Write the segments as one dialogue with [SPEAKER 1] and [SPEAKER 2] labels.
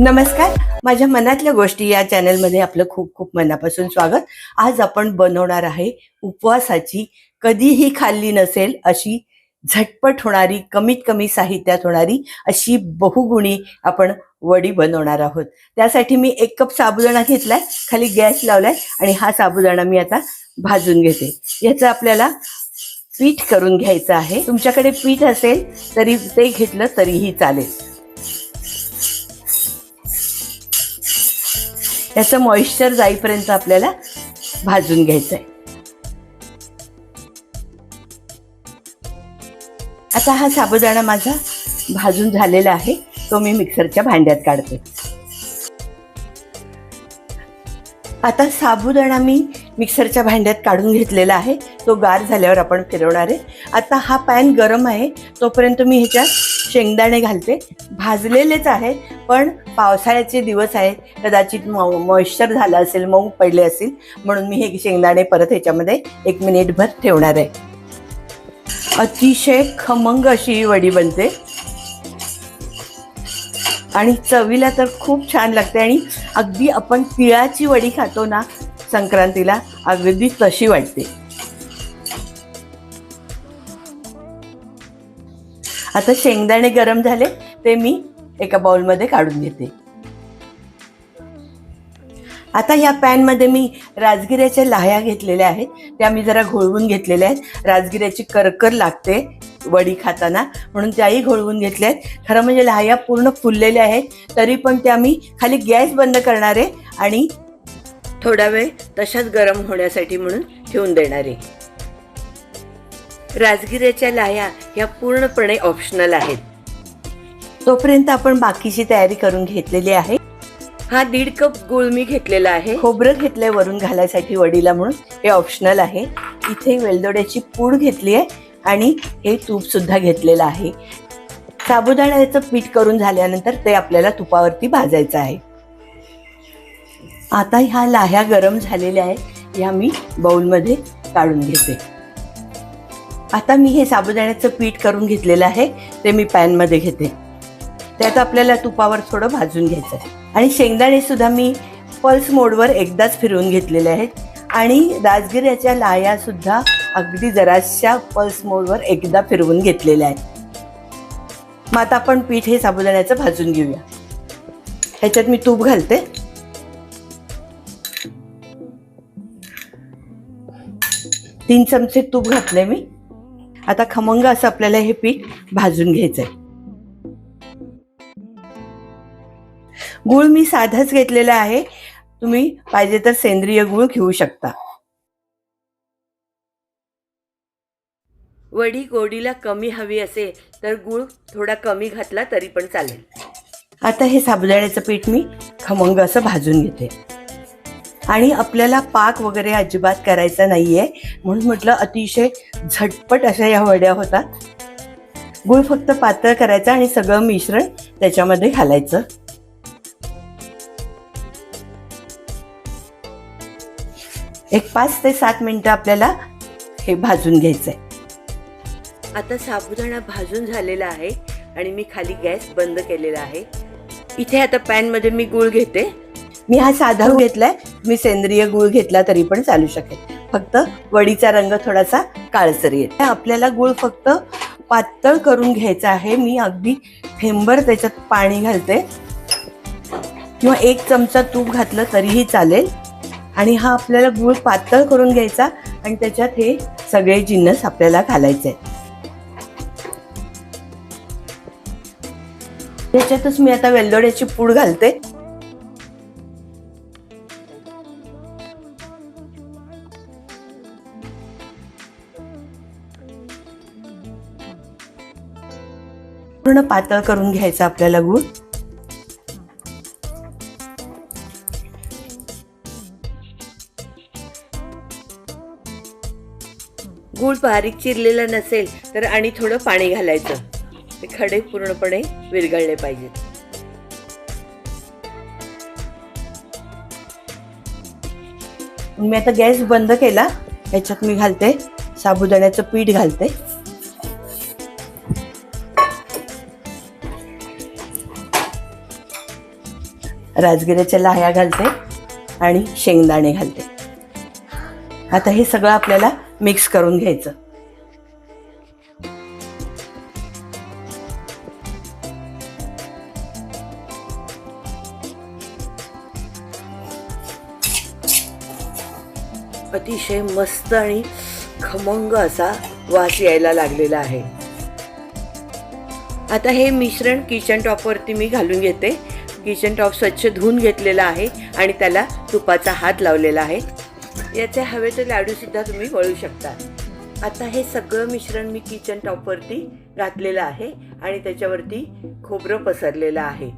[SPEAKER 1] नमस्कार. माझ्या मनातल्या गोष्टी या चॅनलमध्ये आपलं खूप खूप मनापासून स्वागत. आज आपण बनवणार आहे उपवासाची कधीही खाल्ली नसेल अशी झटपट होणारी कमीत कमी साहित्यात होणारी अशी बहुगुणी आपण वडी बनवणार आहोत. त्यासाठी मी एक कप साबुदाणा घेतलाय खाली गॅस लावलाय आणि हा साबुदाणा मी आता भाजून घेते. याचं आपल्याला पीठ करून घ्यायचं आहे. तुमच्याकडे पीठ असेल तरी ते घेतलं तरीही चालेल. याचं मॉइश्चर जाईपर्यंत आपल्याला भाजून घ्यायचं आहे आता हा साबुदाणा माझा भाजून झालेला आहे. तो मी मिक्सरच्या भांड्यात काढते. आता साबुदाणा मी मिक्सरच्या भांड्यात काढून घेतलेला आहे. तो गार झाल्यावर आपण फिरवणार आहे. आता हा पॅन गरम आहे. तोपर्यंत मी ह्याच्यात शेंगदाणे घालते. भाजलेलेच आहेत पण पावसाळ्याचे दिवस आहेत. कदाचित मॉइश्चर झालं असेल मऊ पडले असेल म्हणून मी हे शेंगदाणे परत ह्याच्यामध्ये एक मिनिटभर ठेवणार आहे. अतिशय खमंग अशी ही वडी बनते. आणि चवीला तर खूप छान लागते आणि अगदी आपण तिळाची वडी खातो ना संक्रांतीला अगदी तशी वाटते. आता शेंगदाणे गरम झाले ते मी एका बाउलमध्ये काढून घेते. आता या पॅनमध्ये मी राजगिऱ्याच्या लाह्या घेतलेल्या आहेत. त्या मी जरा घोळवून घेतलेल्या आहेत. राजगिऱ्याची करकर लागते वडी खाताना म्हणून त्याही घोळवून घेतल्या आहेत. खरं म्हणजे लाह्या पूर्ण फुललेल्या आहेत तरी पण त्या मी खाली गॅस बंद करणार आहे आणि थोडा वेळ तशाच गरम होण्यासाठी म्हणून ठेवून देणार. आहे राजगिऱ्याच्या लाह्या ह्या पूर्णपणे ऑप्शनल आहेत. तोपर्यंत आपण बाकीची तयारी करून घेतलेली आहे. हा दीड कप गुळ मी घेतलेला आहे. खोबरं घेतलंय वरून घालायसाठी वडीला म्हणून. हे ऑप्शनल आहे. इथे वेलदोड्याची पूड घेतली आहे आणि हे तूप सुद्धा घेतलेलं आहे. साबुदाण्याचं पीठ करून झाल्यानंतर ते आपल्याला तुपावरती भाजायचं आहे. आता ह्या लाह्या गरम झालेल्या आहेत. ह्या मी बाउलमध्ये काढून घेते. आता मी हे साबुदाण्याचं पीठ करून घेतलेलं आहे ते मी पॅनमध्ये घेते. त्यात आपल्याला तुपावर थोडं भाजून घ्यायचं आहे. आणि शेंगदाणेसुद्धा मी पल्स मोडवर एकदाच फिरवून घेतलेले आहेत. आणि राजगिऱ्याच्या लायासुद्धा अगदी जराशा पल्स मोडवर एकदा फिरवून घेतलेल्या आहेत. मग आता आपण पीठ हे साबुदाण्याचं भाजून घेऊया. ह्याच्यात मी तूप घालते. तीन चमचे तूप घातले मी. आता खमंग असं आपल्याला हे पीठ भाजून घ्यायचंय. गुळ मी साधाच घेतलेला आहे. तुम्ही पाहिजे तर सेंद्रिय गुळ घेऊ शकता. वडी गोडीला कमी हवी असेल तर गुळ थोडा कमी घातला तरी पण चालेल. आता हे साबुदाण्याचं पीठ मी खमंग असं भाजून घेते. आणि आपल्याला पाक वगैरे अजिबात करायचा आहे म्हणून म्हटलं अतिशय झटपट अशा या वड्या होतात. गुळ फक्त पातळ करायचा आणि सगळं मिश्रण त्याच्यामध्ये घालायचं. एक पाच ते सात मिनटं आपल्याला हे भाजून घ्यायचंय. आता साबुदाणा भाजून झालेला आहे आणि मी खाली गॅस बंद केलेला आहे. इथे आता पॅनमध्ये मी गुळ घेते. मी हा साधा गूळ घेतलाय. मी सेंद्रिय गुळ घेतला तरी पण चालू शकेल. फक्त वडीचा रंग थोडासा काळसर येते आपल्याला गुळ फक्त पातळ करून घ्यायचा आहे. मी अगदी थेंबर त्याच्यात पाणी घालते. किंवा एक चमचा तूप घातलं तरीही चालेल. आणि हा आपल्याला गुळ पातळ करून घ्यायचा आणि त्याच्यात हे सगळे जिन्नस आपल्याला घालायचे. त्याच्यातच मी आता वेलदोड्याची पूड घालते. पूर्ण पातळ करून घ्यायचा आपल्याला गूळ. गूळ बारीक चिरलेला नसेल तर आणि थोडं पाणी घालायचं. ते खडे पूर्णपणे विरघळले पाहिजेत. मी आता गॅस बंद केला. याच्यात मी घालते. साबुदाण्याचं पीठ घालते. राजगिऱ्याच्या लाह्या घालते आणि शेंगदाणे घालते. आता हे सगळं आपल्याला मिक्स करून घ्यायचं. अतिशय मस्त आणि खमंग असा वास यायला लागलेला आहे. आता हे मिश्रण किचन टॉपवरती मी घालून घेते. किचन टॉप स्वच्छ धुवून घेतलेला आहे आणि त्याला तुपाचा हात लावलेला आहे. याचे हवेचे लाडूसुद्धा तुम्ही वळू शकता. आता हे सगळं मिश्रण मी किचन टॉपवरती घातलेलं आहे आणि त्याच्यावरती खोबरं पसरलेलं आहे.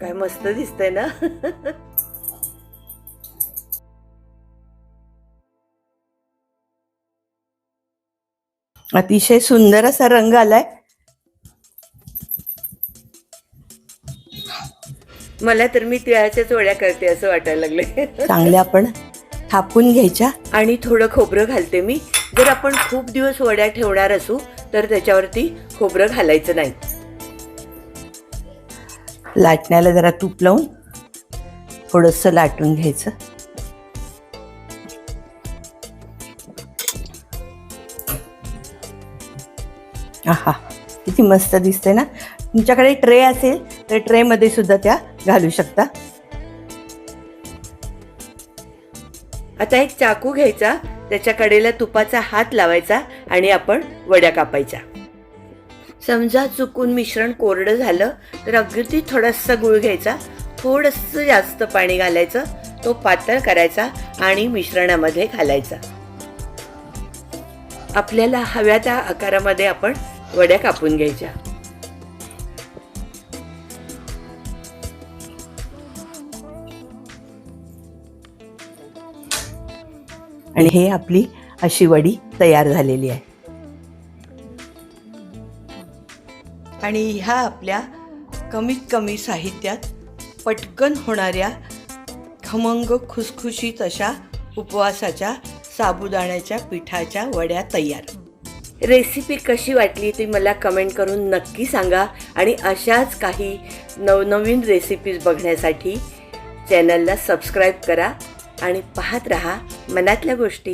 [SPEAKER 1] काय मस्त दिसतंय ना? अतिशय सुंदर असा रंग आलाय. मला तर मी तिळाच्याच वड्या करते असं वाटायला लागले चांगल्या आपण थापून घ्यायच्या. आणि थोडं खोबरं घालते मी. जर आपण खूप दिवस वड्या ठेवणार असू तर त्याच्यावरती खोबरं घालायचं नाही. लाटण्याला जरा तूप लावून थोडंसं लाटून घ्यायचं. हा किती मस्त दिसते ना. तुमच्याकडे ट्रे असेल तर ट्रेमध्ये सुद्धा त्या घालू शकता. आता एक चाकू घ्यायचा त्याच्या कडेला तुपाचा हात लावायचा आणि आपण वड्या कापायच्या. समजा चुकून मिश्रण कोरडं झालं तर अगदी थोडासा गुळ घ्यायचा थोडंसं जास्त पाणी घालायचं तो पातळ करायचा आणि मिश्रणामध्ये घालायचा. आपल्याला हव्या त्या आकारामध्ये आपण वड्या कापून घ्यायच्या. आणि हे आपली अशी वडी तयार झालेली आहे. आणि ह्या आपल्या कमीत कमी साहित्यात पटकन होणाऱ्या खमंग खुसखुशीत अशा उपवासाच्या साबुदाण्याच्या पिठाच्या वड्या तयार. रेसिपी कशी वाटली ती मला कमेंट करून नक्की सांगा. आणि अशाच काही नवनवीन रेसिपीज बघण्यासाठी चॅनलला सबस्क्राईब करा आणि पाहत रहा मनातल्या गोष्टी.